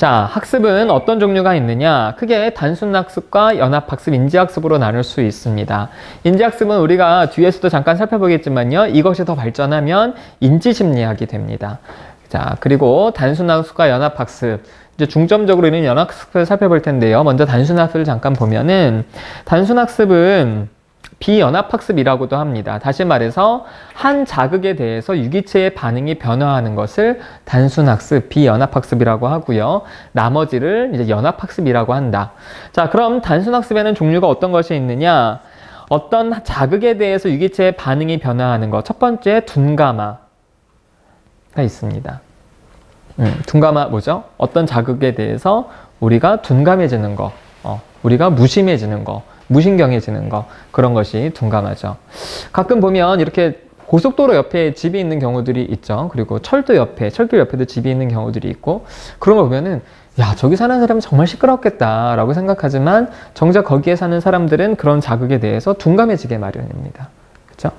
자, 학습은 어떤 종류가 있느냐? 크게 단순 학습과 연합 학습, 인지 학습으로 나눌 수 있습니다. 인지 학습은 우리가 뒤에서도 잠깐 살펴보겠지만요. 이것이 더 발전하면 인지 심리학이 됩니다. 자, 그리고 단순 학습과 연합 학습. 이제 중점적으로 있는 연합 학습을 살펴볼 텐데요. 먼저 단순 학습을 잠깐 보면은 단순 학습은 비연합학습이라고도 합니다. 다시 말해서 한 자극에 대해서 유기체의 반응이 변화하는 것을 단순학습, 비연합학습이라고 하고요. 나머지를 이제 연합학습이라고 한다. 자, 그럼 단순학습에는 종류가 어떤 것이 있느냐? 어떤 자극에 대해서 유기체의 반응이 변화하는 것. 첫 번째 둔가마가 있습니다. 음, 둔가마 뭐죠? 어떤 자극에 대해서 우리가 둔감해지는 거, 어, 우리가 무심해지는 거. 무신경해지는 거 그런 것이 둔감하죠. 가끔 보면 이렇게 고속도로 옆에 집이 있는 경우들이 있죠. 그리고 철도 옆에, 철길 옆에도 집이 있는 경우들이 있고 그런 거 보면은 야 저기 사는 사람은 정말 시끄럽겠다라고 생각하지만 정작 거기에 사는 사람들은 그런 자극에 대해서 둔감해지게 마련입니다. 그렇죠?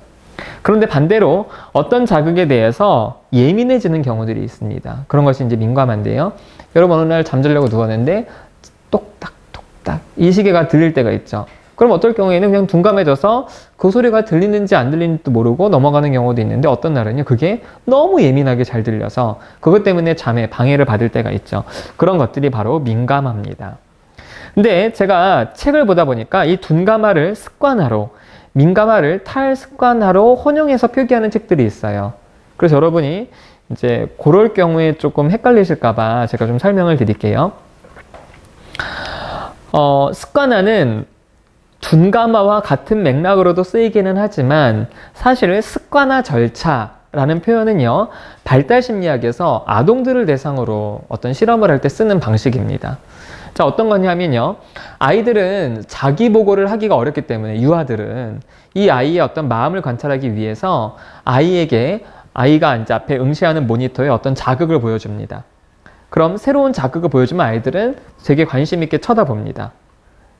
그런데 반대로 어떤 자극에 대해서 예민해지는 경우들이 있습니다. 그런 것이 이제 민감한데요. 여러분 어느 날 잠자려고 누웠는데 똑딱 똑딱 이 시계가 들릴 때가 있죠. 그럼 어떨 경우에는 그냥 둔감해져서 그 소리가 들리는지 안 들리는지도 모르고 넘어가는 경우도 있는데 어떤 날은요 그게 너무 예민하게 잘 들려서 그것 때문에 잠에 방해를 받을 때가 있죠. 그런 것들이 바로 민감합니다. 근데 제가 책을 보다 보니까 이 둔감화를 습관화로 민감화를 탈습관화로 혼용해서 표기하는 책들이 있어요. 그래서 여러분이 이제 그럴 경우에 조금 헷갈리실까봐 제가 좀 설명을 드릴게요. 어, 습관화는 둔감화와 같은 맥락으로도 쓰이기는 하지만 사실은 습관화 절차 라는 표현은요 발달 심리학에서 아동들을 대상으로 어떤 실험을 할 때 쓰는 방식입니다. 자 어떤 거냐면요 아이들은 자기 보고를 하기가 어렵기 때문에 유아들은 이 아이의 어떤 마음을 관찰하기 위해서 아이에게 아이가 이제 앞에 응시하는 모니터에 어떤 자극을 보여줍니다. 그럼 새로운 자극을 보여주면 아이들은 되게 관심 있게 쳐다봅니다.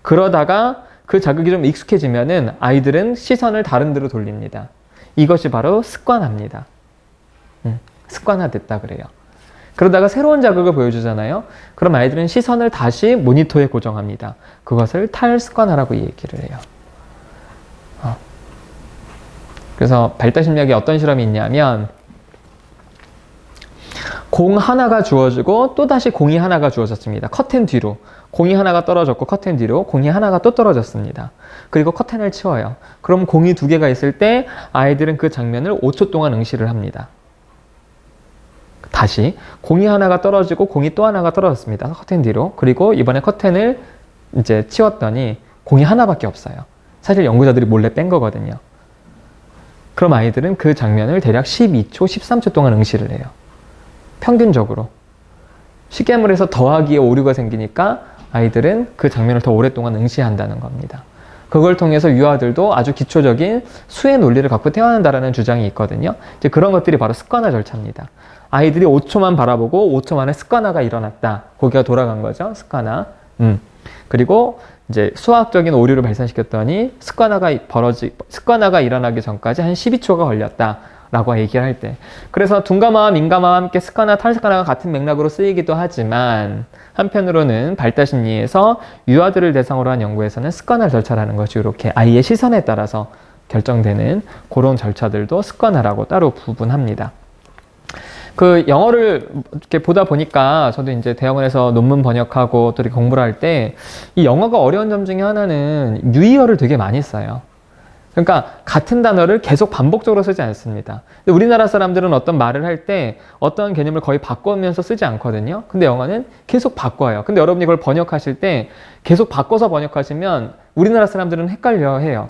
그러다가 그 자극이 좀 익숙해지면은 아이들은 시선을 다른 데로 돌립니다. 이것이 바로 습관화입니다. 음, 습관화됐다 그래요. 그러다가 새로운 자극을 보여주잖아요. 그럼 아이들은 시선을 다시 모니터에 고정합니다. 그것을 탈습관화라고 얘기를 해요. 어. 그래서 발달심리학에 어떤 실험이 있냐면 공 하나가 주어지고 또다시 공이 하나가 주어졌습니다. 커튼 뒤로. 공이 하나가 떨어졌고 커튼 뒤로 공이 하나가 또 떨어졌습니다. 그리고 커튼을 치워요. 그럼 공이 두 개가 있을 때 아이들은 그 장면을 5초 동안 응시를 합니다. 다시 공이 하나가 떨어지고 공이 또 하나가 떨어졌습니다. 커튼 뒤로. 그리고 이번에 커튼을 이제 치웠더니 공이 하나밖에 없어요. 사실 연구자들이 몰래 뺀 거거든요. 그럼 아이들은 그 장면을 대략 12초, 13초 동안 응시를 해요. 평균적으로. 쉽게 말해서 더하기에 오류가 생기니까 아이들은 그 장면을 더 오랫동안 응시한다는 겁니다. 그걸 통해서 유아들도 아주 기초적인 수의 논리를 갖고 태어난다라는 주장이 있거든요. 이제 그런 것들이 바로 습관화 절차입니다. 아이들이 5초만 바라보고 5초 만에 습관화가 일어났다. 고개가 돌아간 거죠. 습관화. 음. 그리고 이제 수학적인 오류를 발생시켰더니 습관화가 벌어지 습관화가 일어나기 전까지 한 12초가 걸렸다. 라고 얘기를 할 때. 그래서 둔감화와 민감화와 함께 습관화, 탈습관화가 같은 맥락으로 쓰이기도 하지만 한편으로는 발달 심리에서 유아들을 대상으로 한 연구에서는 습관화 절차라는 것이 이렇게 아이의 시선에 따라서 결정되는 그런 절차들도 습관화라고 따로 구분합니다. 그 영어를 이렇게 보다 보니까 저도 이제 대학원에서 논문 번역하고 또 이렇게 공부를 할 때 이 영어가 어려운 점 중에 하나는 유의어를 되게 많이 써요. 그러니까 같은 단어를 계속 반복적으로 쓰지 않습니다. 근데 우리나라 사람들은 어떤 말을 할 때 어떤 개념을 거의 바꾸면서 쓰지 않거든요. 근데 영어는 계속 바꿔요. 근데 여러분이 그걸 번역하실 때 계속 바꿔서 번역하시면 우리나라 사람들은 헷갈려 해요.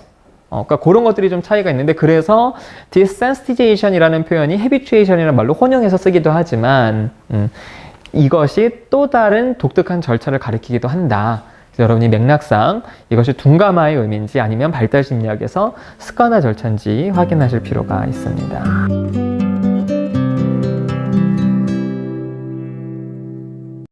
어, 그러니까 그런 것들이 좀 차이가 있는데 그래서 desensitization이라는 표현이 habituation이라는 말로 혼용해서 쓰기도 하지만 음, 이것이 또 다른 독특한 절차를 가리키기도 한다. 여러분이 맥락상 이것이 둔감화의 의미인지 아니면 발달 심리학에서 습관화 절차인지 확인하실 필요가 있습니다.